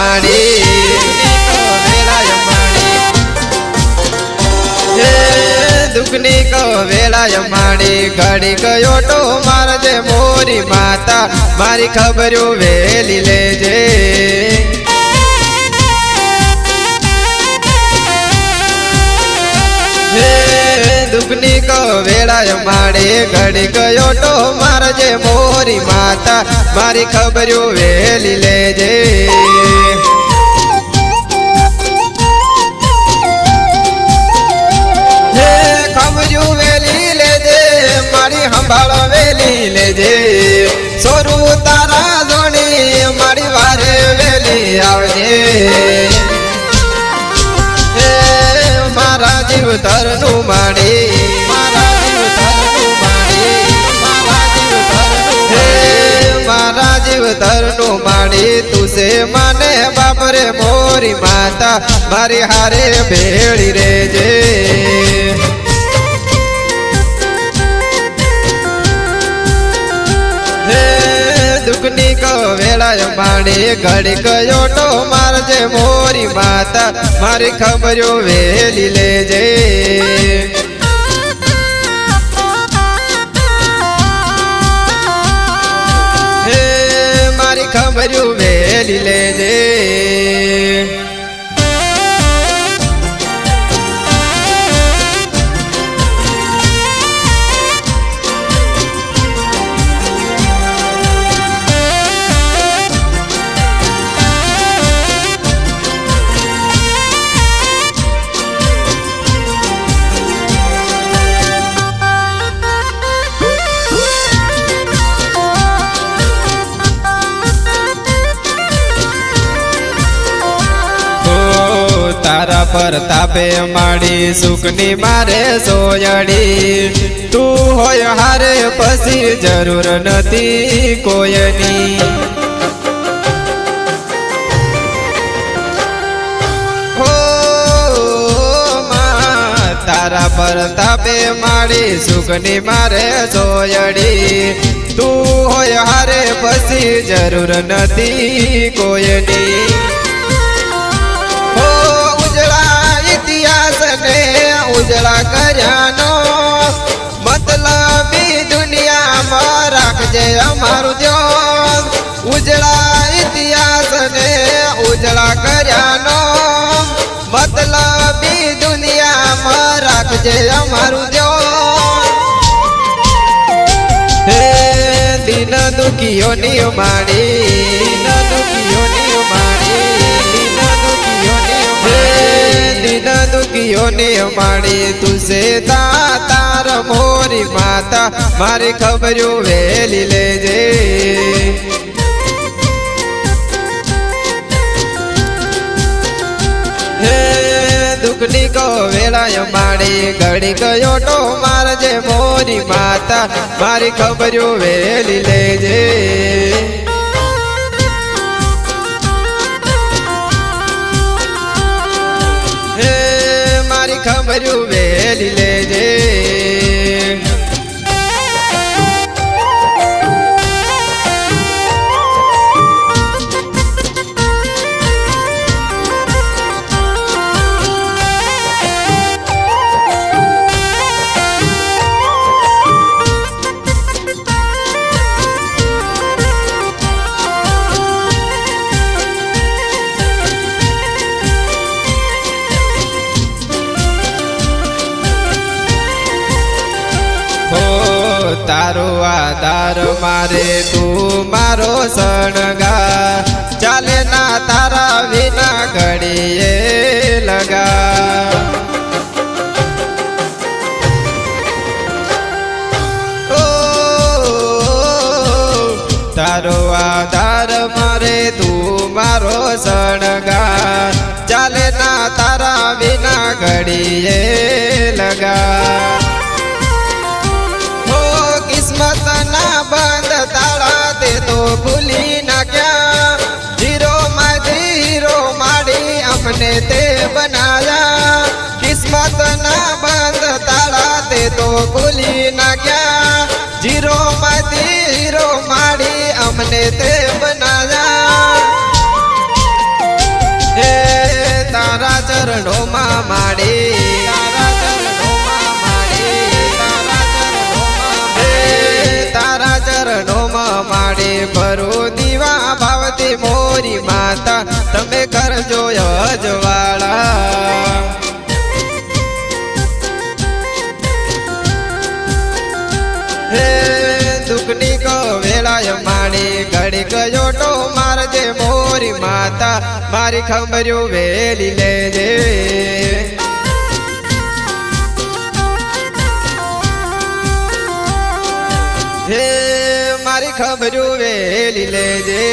માડી હે દુઃખની કો વેળાય માડી ઘડી ગયો તો મારજે મોરી માતા મારી ખબર વેલી લેજે વેળાય માડે ઘડી ગયો તો મારજે મોરી માતા, મારી ખબરો વેલી લેજે. સંભાળ વેલી લેજે. સોરું તારા જોણી મારી વારે વેલી આવજે. મારા જીવ તરનું માડી તરનું માણી તું છે માને બાપરે મોરી માતા, મારી હારે ભેળી રેજે દુઃખની કો વેળાય માડી ઘડી ગયો તો મારજે મોરી માતા, મારી ખબરો વેલી લેજે. વેલી તારા પર તાપે માડી સુખની મારે સોયડી. તું હોય હારે પછી જરૂર નથી કોયની. તારા પર તાપે માડી સુખની મારે સોયડી. તું હોય હારે પછી જરૂર નથી કોયની. ને ઉજળા કર્યાનો મતલબી દુનિયામાં રાખજે અમારું ધ્યાન. ઉજળા ઇતિહાસ ને ઉજળા કર્યાનો મતલબી દુનિયામાં રાખજે અમારું ધ્યાન. હે દિન દુખીઓની માડી દુખીઓની માણી તુસે તાર મોરી માતા, મારી ખબરો વેલી લેજે. દુઃખની કો વેળાય માણી ઘડી ગયો તો મારજે મોરી માતા, મારી ખબરો વેલી લેજે. મારી તારો આધાર મારે તું મારો સણગા ચાલે ના તારા વિના ઘડીએ લગા. તારો આધાર મારે તું મારો સણગા ચાલે ના તારા વિના ઘડીએ મને તે બનાયા કિસ્મત ના બંધ તાળા તે તો ખોલી નાખ્યા જીરો માંથી હીરો માડી અમને તે બનાયા હે, તારા ચરણોમાં માડી. તારા ચરણોમાં માડી. ભરો દીવા ભાવતી મોરી માતા. તમે કરજો અજવાળા. હે દુઃખની કો વેળાય માણી ઘડી ગયો ટો મારજે મોરી માતા. મારી ખંભર્યું વેલી લેજે. હે મારી ખબરું વેલી લેજે.